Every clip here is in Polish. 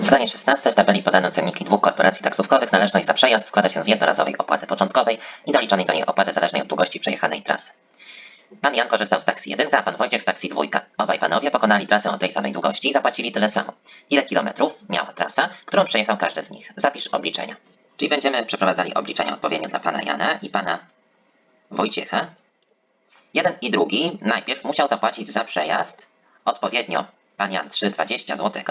Zadanie 16. W tabeli podano cenniki dwóch korporacji taksówkowych. Należność za przejazd składa się z jednorazowej opłaty początkowej i doliczonej do niej opłaty zależnej od długości przejechanej trasy. Pan Jan korzystał z taksji 1, a pan Wojciech z taksji 2. Obaj panowie pokonali trasę o tej samej długości i zapłacili tyle samo. Ile kilometrów miała trasa, którą przejechał każdy z nich? Zapisz obliczenia. Czyli będziemy przeprowadzali obliczenia odpowiednio dla pana Jana i pana Wojciecha. Jeden i drugi najpierw musiał zapłacić za przejazd odpowiednio pan Jan 3,20 zł,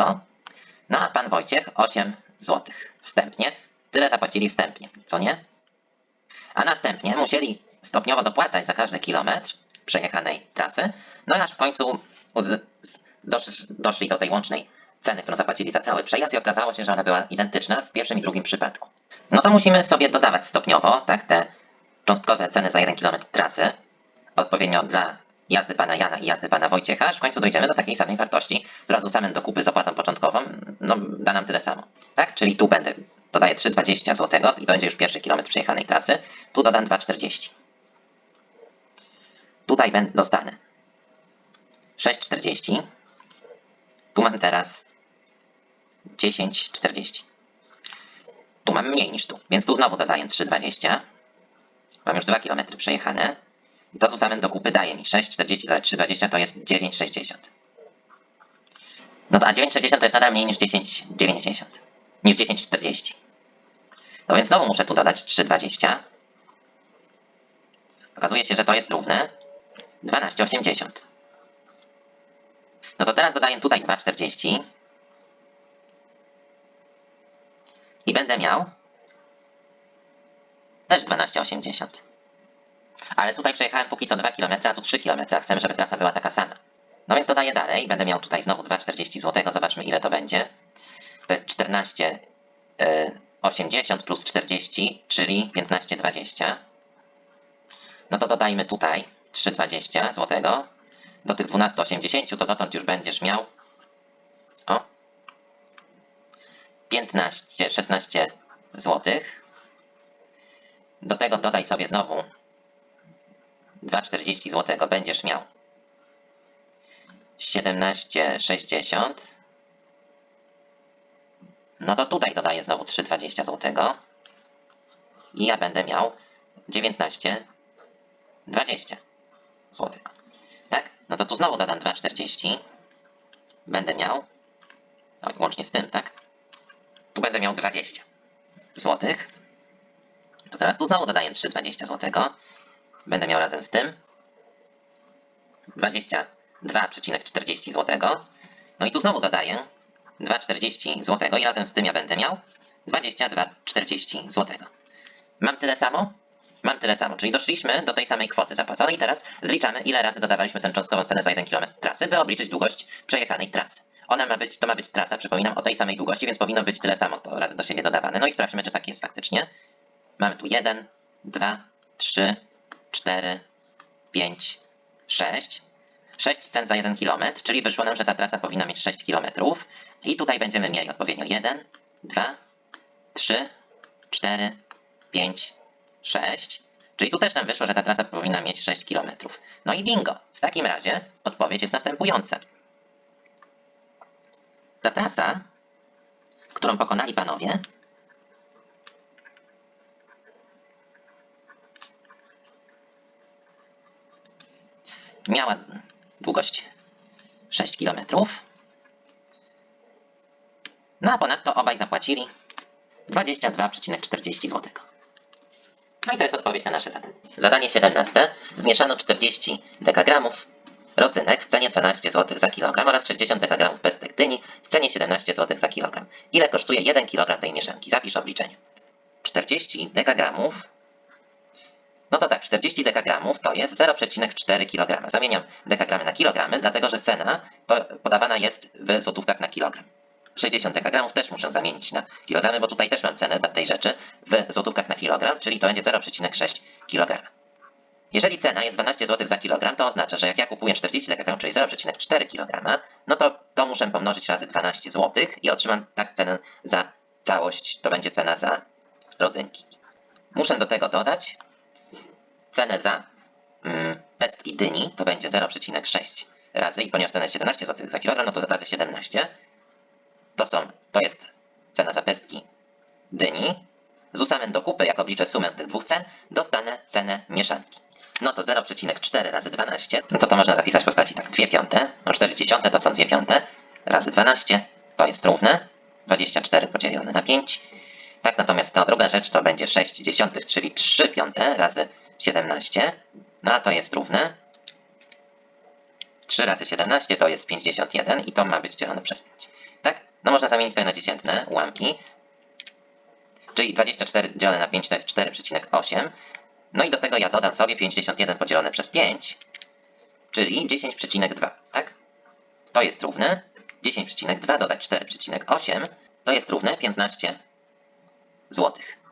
no a pan Wojciech 8 zł wstępnie. Tyle zapłacili wstępnie, co nie? A następnie musieli stopniowo dopłacać za każdy kilometr przejechanej trasy, no aż w końcu dosz, doszli do tej łącznej ceny, którą zapłacili za cały przejazd i okazało się, że ona była identyczna w pierwszym i drugim przypadku. No to musimy sobie dodawać stopniowo, tak, te cząstkowe ceny za 1 km trasy, odpowiednio dla jazdy pana Jana i jazdy pana Wojciecha, aż w końcu dojdziemy do takiej samej wartości, która z usamym do kupy z opłatą początkową, no da nam tyle samo. Tak, czyli tu będę, dodaję 3,20 zł i to będzie już pierwszy kilometr przejechanej trasy, tu dodam 2,40. Tutaj będę, dostanę 6,40. Tu mam teraz 10,40. Tu mam mniej niż tu, więc tu znowu dodaję 3,20. Mam już 2 km przejechane. I to z usamym do kupy daje mi 6,40 dodać 3,20 to jest 9,60. No to a 9,60 to jest nadal mniej niż 10,90. Niż 10,40. No więc znowu muszę tu dodać 3,20. Okazuje się, że to jest równe 12,80. No to teraz dodaję tutaj 2,40. I będę miał też 12,80. Ale tutaj przejechałem póki co 2 km, a tu 3 km. Chcemy, żeby trasa była taka sama. No więc dodaję dalej. Będę miał tutaj znowu 2,40 zł. Zobaczmy ile to będzie. To jest 14,80 plus 40, czyli 15,20. No to dodajmy tutaj 3,20 zł. Do tych 12,80 to dotąd już będziesz miał o 15, 16 zł. Do tego dodaj sobie znowu 2,40 zł będziesz miał 17,60. No to tutaj dodaję znowu 3,20 zł. I ja będę miał 19,20 zł. Tak? No to tu znowu dodam 2,40. Będę miał, no łącznie z tym, tak? Tu będę miał 20 zł. To teraz tu znowu dodaję 3,20 zł. Będę miał razem z tym 22,40 zł. No i tu znowu dodaję 2,40 zł i razem z tym ja będę miał 22,40 zł. Mam tyle samo? Mam tyle samo, czyli doszliśmy do tej samej kwoty zapłaconej. Teraz zliczamy, ile razy dodawaliśmy tę cząstkową cenę za 1 km trasy, by obliczyć długość przejechanej trasy. Ona ma być, to ma być trasa, przypominam, o tej samej długości, więc powinno być tyle samo to razy do siebie dodawane. No i sprawdźmy, czy tak jest faktycznie. Mamy tu 1, 2, 3, 4, 5, 6. 6 cen za 1 km, czyli wyszło nam, że ta trasa powinna mieć 6 km. I tutaj będziemy mieli odpowiednio 1, 2, 3, 4, 5, 6. Czyli tu też nam wyszło, że ta trasa powinna mieć 6 km. No i bingo. W takim razie odpowiedź jest następująca. Ta trasa, którą pokonali panowie, miała długość 6 km. No a ponadto obaj zapłacili 22,40 zł. No i to jest odpowiedź na nasze zadanie. Zadanie 17. Zmieszano 40 dekagramów rodzynek w cenie 12 zł za kilogram oraz 60 dekagramów pestek dyni w cenie 17 zł za kilogram. Ile kosztuje 1 kg tej mieszanki? Zapisz obliczenie. 40 dekagramów no to tak, 40 dekagramów to jest 0,4 kg. Zamieniam dekagramy na kilogramy, dlatego że cena podawana jest w złotówkach na kilogram. 60 dekagramów też muszę zamienić na kilogramy, bo tutaj też mam cenę tej rzeczy w złotówkach na kilogram, czyli to będzie 0,6 kg. Jeżeli cena jest 12 zł za kilogram, to oznacza, że jak ja kupuję 40 dekagramów, czyli 0,4 kg, no to to muszę pomnożyć razy 12 zł i otrzymam tak cenę za całość. To będzie cena za rodzynki. Muszę do tego dodać cenę za mm, pestki dyni, to będzie 0,6 razy i ponieważ cena jest 17 zł za kilogram, no to razy 17. to są, to jest cena za pestki dyni. Z ósemem do kupy, jak obliczę sumę tych dwóch cen, dostanę cenę mieszanki. No to 0,4 razy 12, no to to można zapisać w postaci tak, 2 piąte, no 4 dziesiąte to są 2 piąte, razy 12 to jest równe, 24 podzielone na 5. Tak, natomiast ta druga rzecz to będzie 6 dziesiątych, czyli 3 piąte razy 17, no a to jest równe 3 razy 17 to jest 51 i to ma być dzielone przez 5. Tak? No można zamienić sobie na dziesiętne ułamki. Czyli 24 dzielone na 5 to jest 4,8. No i do tego ja dodam sobie 51 podzielone przez 5, czyli 10,2, tak? To jest równe 10,2 dodać 4,8 to jest równe 15 złotych.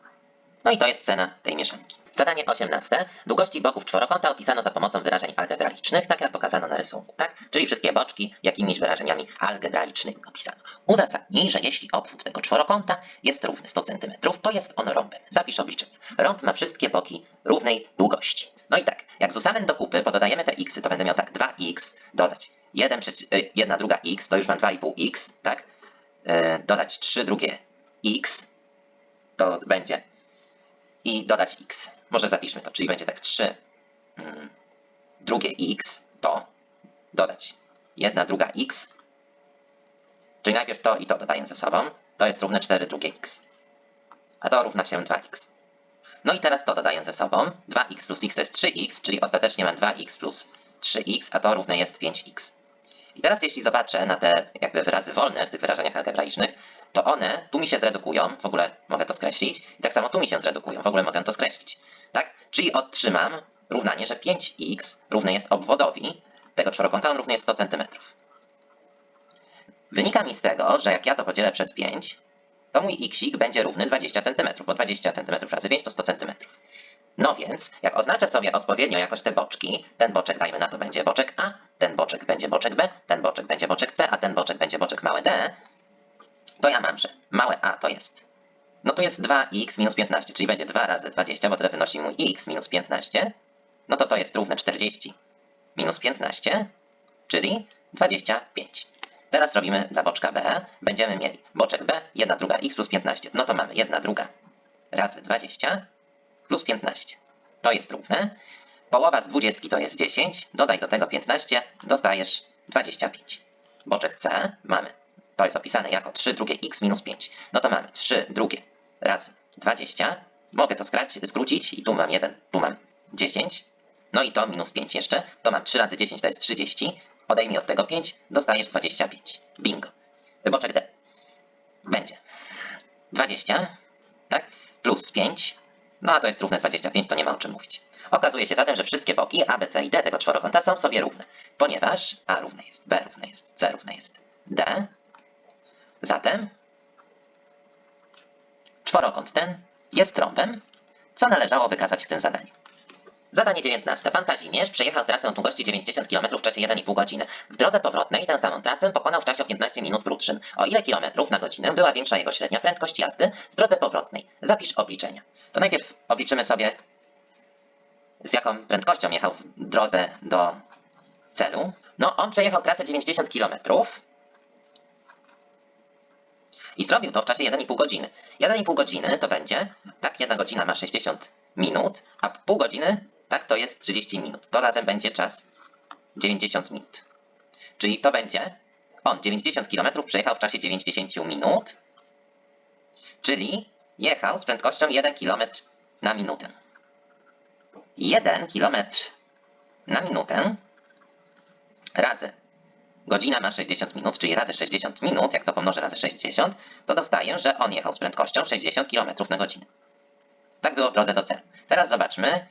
No i to jest cena tej mieszanki. Zadanie 18. Długości boków czworokąta opisano za pomocą wyrażeń algebraicznych, tak jak pokazano na rysunku, tak? Czyli wszystkie boczki jakimiś wyrażeniami algebraicznymi opisano. Uzasadnij, że jeśli obwód tego czworokąta jest równy 100 cm, to jest on rąbem. Zapisz obliczenie. Rąb ma wszystkie boki równej długości. No i tak, jak z ósemen do kupy pododajemy te x, to będę miał tak 2x dodać 1, przeci- y, jedna druga x, to już mam 2,5x, tak? Y, dodać 3 drugie x, to będzie i dodać x. Może zapiszmy to, czyli będzie tak 3 mm, drugie x to dodać 1 druga x, czyli najpierw to i to dodaję ze sobą, to jest równe 4 drugie x, a to równa się 2x. No i teraz to dodaję ze sobą, 2x plus x to jest 3x, czyli ostatecznie mam 2x plus 3x, a to równe jest 5x. I teraz jeśli zobaczę na te jakby wyrazy wolne w tych wyrażeniach algebraicznych, to one tu mi się zredukują, w ogóle mogę to skreślić, i tak samo tu mi się zredukują, w ogóle mogę to skreślić. Tak? Czyli otrzymam równanie, że 5x równe jest obwodowi tego czworokąta, on równy jest 100 cm. Wynika mi z tego, że jak ja to podzielę przez 5, to mój xik będzie równy 20 cm, bo 20 cm razy 5 to 100 cm. No więc, jak oznaczę sobie odpowiednio jakoś te boczki, ten boczek dajmy na to będzie boczek A, ten boczek będzie boczek B, ten boczek będzie boczek C, a ten boczek będzie boczek małe d, to ja mam, że małe a to jest, no to jest 2x minus 15, czyli będzie 2 razy 20, bo tyle wynosi mój x minus 15, no to to jest równe 40 minus 15, czyli 25. Teraz robimy dla boczka b, będziemy mieli boczek b, 1 druga x plus 15, no to mamy 1 druga razy 20 plus 15. To jest równe. Połowa z 20 to jest 10. Dodaj do tego 15, dostajesz 25. Boczek C mamy. To jest opisane jako 3 drugie x minus 5. No to mamy 3 drugie razy 20. Mogę to skrać, skrócić i tu mam 1, tu mam 10. No i to minus 5 jeszcze. To mam 3 razy 10 to jest 30. Odejmij od tego 5, dostajesz 25. Bingo. Boczek D. Będzie 20, tak? Plus 5 no a to jest równe 25, to nie ma o czym mówić. Okazuje się zatem, że wszystkie boki A, B, C i D tego czworokąta są sobie równe, ponieważ A równe jest B równe jest C równe jest D. Zatem czworokąt ten jest rąbem, co należało wykazać w tym zadaniu. Zadanie 19. Pan Kazimierz przejechał trasę o długości 90 km w czasie 1,5 godziny. W drodze powrotnej tę samą trasę pokonał w czasie o 15 minut krótszym. O ile kilometrów na godzinę była większa jego średnia prędkość jazdy w drodze powrotnej? Zapisz obliczenia. To najpierw obliczymy sobie, z jaką prędkością jechał w drodze do celu. No, on przejechał trasę 90 km i zrobił to w czasie 1,5 godziny. 1,5 godziny to będzie, tak, jedna godzina ma 60 minut, a pół godziny, tak, to jest 30 minut. To razem będzie czas 90 minut. Czyli to będzie, on 90 km przejechał w czasie 90 minut, czyli jechał z prędkością 1 km na minutę. 1 km na minutę razy godzina ma 60 minut, czyli razy 60 minut, jak to pomnożę razy 60, to dostaję, że on jechał z prędkością 60 km na godzinę. Tak było w drodze do celu. Teraz zobaczmy,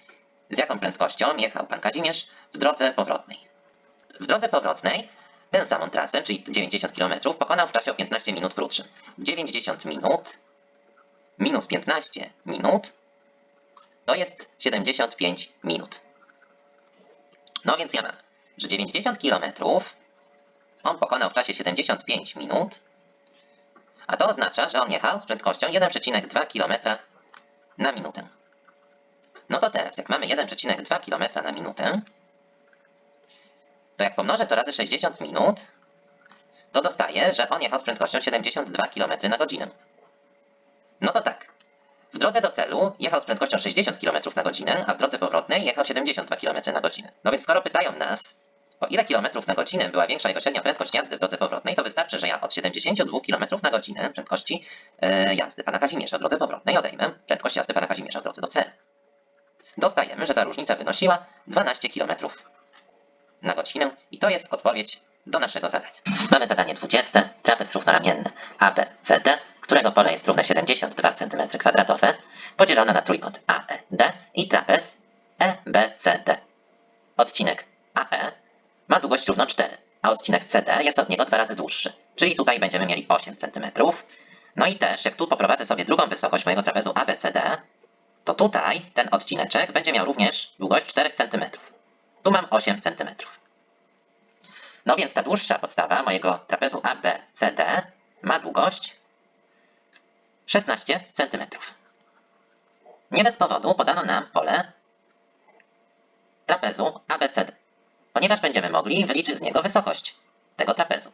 z jaką prędkością jechał pan Kazimierz w drodze powrotnej. W drodze powrotnej tę samą trasę, czyli 90 km, pokonał w czasie o 15 minut krótszym. 90 minut minus 15 minut to jest 75 minut. No więc ja mam, że 90 km on pokonał w czasie 75 minut, a to oznacza, że on jechał z prędkością 1,2 km na minutę. No to teraz, jak mamy 1,2 km na minutę, to jak pomnożę to razy 60 minut, to dostaję, że on jechał z prędkością 72 km na godzinę. No to tak. W drodze do celu jechał z prędkością 60 km na godzinę, a w drodze powrotnej jechał 72 km na godzinę. No więc skoro pytają nas, o ile kilometrów na godzinę była większa jego średnia prędkość jazdy w drodze powrotnej, to wystarczy, że ja od 72 km na godzinę prędkości e, jazdy pana Kazimierza w drodze powrotnej odejmę prędkość jazdy pana Kazimierza w drodze do celu. Dostajemy, że ta różnica wynosiła 12 km na godzinę i to jest odpowiedź do naszego zadania. Mamy zadanie 20, trapez równoramienny ABCD, którego pole jest równe 72 cm2, podzielone na trójkąt AED i trapez EBCD. Odcinek AE ma długość równo 4, a odcinek CD jest od niego dwa razy dłuższy, czyli tutaj będziemy mieli 8 cm. No i też, jak tu poprowadzę sobie drugą wysokość mojego trapezu ABCD, to tutaj ten odcineczek będzie miał również długość 4 cm. Tu mam 8 cm. No więc ta dłuższa podstawa mojego trapezu ABCD ma długość 16 cm. Nie bez powodu podano nam pole trapezu ABCD, ponieważ będziemy mogli wyliczyć z niego wysokość tego trapezu.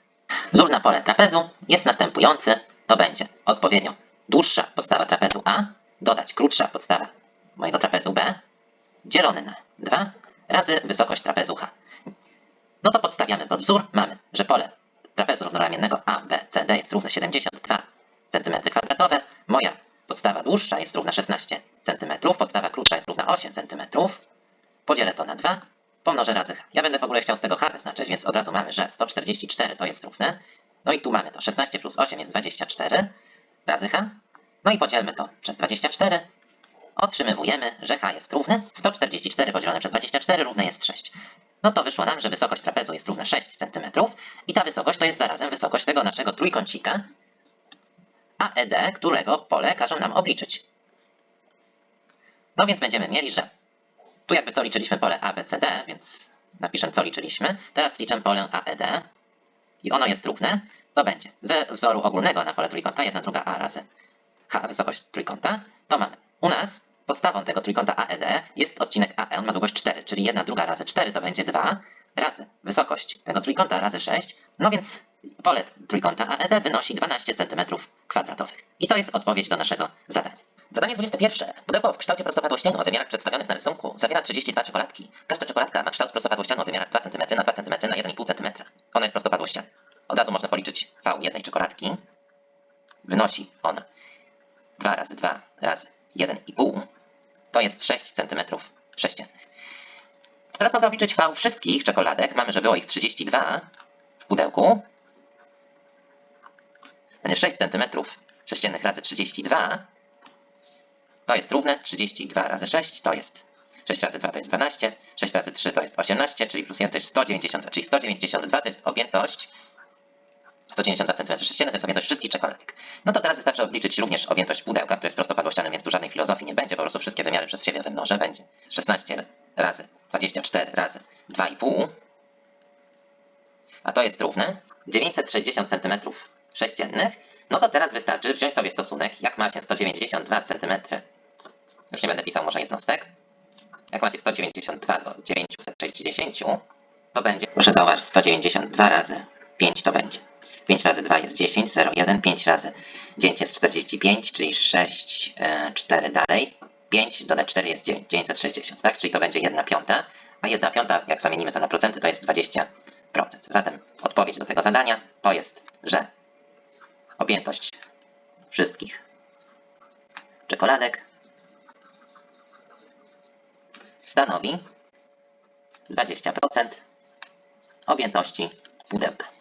Wzór na pole trapezu jest następujący. To będzie odpowiednio dłuższa podstawa trapezu A, dodać krótsza podstawa mojego trapezu B, dzielony na 2 razy wysokość trapezu H. No to podstawiamy pod wzór. Mamy, że pole trapezu równoramiennego ABCD jest równe 72 cm2. Moja podstawa dłuższa jest równa 16 cm, podstawa krótsza jest równa 8 cm. Podzielę to na 2, pomnożę razy. Ja będę w ogóle chciał z tego h wyznaczyć, więc od razu mamy, że 144 to jest równe. No i tu mamy to 16 plus 8 jest 24 razy h. No i podzielmy to przez 24. Otrzymywujemy, że h jest równe. 144 podzielone przez 24 równe jest 6. No to wyszło nam, że wysokość trapezu jest równa 6 cm i ta wysokość to jest zarazem wysokość tego naszego trójkącika AED, którego pole każą nam obliczyć. No więc będziemy mieli, że tu jakby co liczyliśmy pole ABCD, więc napiszę co liczyliśmy. Teraz liczę pole AED i ono jest równe. To będzie ze wzoru ogólnego na pole trójkąta 1 druga A razy H wysokość trójkąta. To mamy u nas podstawą tego trójkąta AED jest odcinek AE, on ma długość 4, czyli 1 druga razy 4 to będzie 2 razy wysokość tego trójkąta razy 6. No więc pole trójkąta AED wynosi 12 cm kwadratowych. I to jest odpowiedź do naszego zadania. Zadanie 21. Pudełko w kształcie prostopadłościanu o wymiarach przedstawionych na rysunku zawiera 32 czekoladki. Każda czekoladka ma kształt prostopadłościanu o wymiarach 2 cm na 2 cm na 1,5 cm. Ona jest prostopadłościana. Od razu można policzyć V jednej czekoladki. Wynosi ona 2 razy 2 razy 1,5. To jest 6 cm sześciennych. Teraz mogę obliczyć V wszystkich czekoladek. Mamy, że było ich 32 w pudełku. Będzie 6 cm sześciennych razy 32 to jest równe 32 razy 6 to jest 6 razy 2 to jest 12, 6 razy 3 to jest 18, czyli plus 1 to jest 192, czyli 192 to jest objętość 192 cm sześcienne to jest objętość wszystkich czekoladek. No to teraz wystarczy obliczyć również objętość pudełka, które jest prostopadłościane, więc tu żadnej filozofii nie będzie, po prostu wszystkie wymiary przez siebie wymnożę. Będzie 16 razy 24 razy 2,5, a to jest równe 960 cm sześciennych. No to teraz wystarczy wziąć sobie stosunek, jak ma się 192 cm. Już nie będę pisał może jednostek. Jak macie 192 do 960, to będzie, proszę zauważyć, 192 razy 5 to będzie. 5 razy 2 jest 10, 0, 1, 5 razy 9 jest 45, czyli 6, 4 dalej. 5 dodać 4 jest 9, 960, tak? Czyli to będzie 1 piąta, a 1 piąta, jak zamienimy to na procenty, to jest 20%. Zatem odpowiedź do tego zadania to jest, że objętość wszystkich czekoladek stanowi 20% objętości pudełka.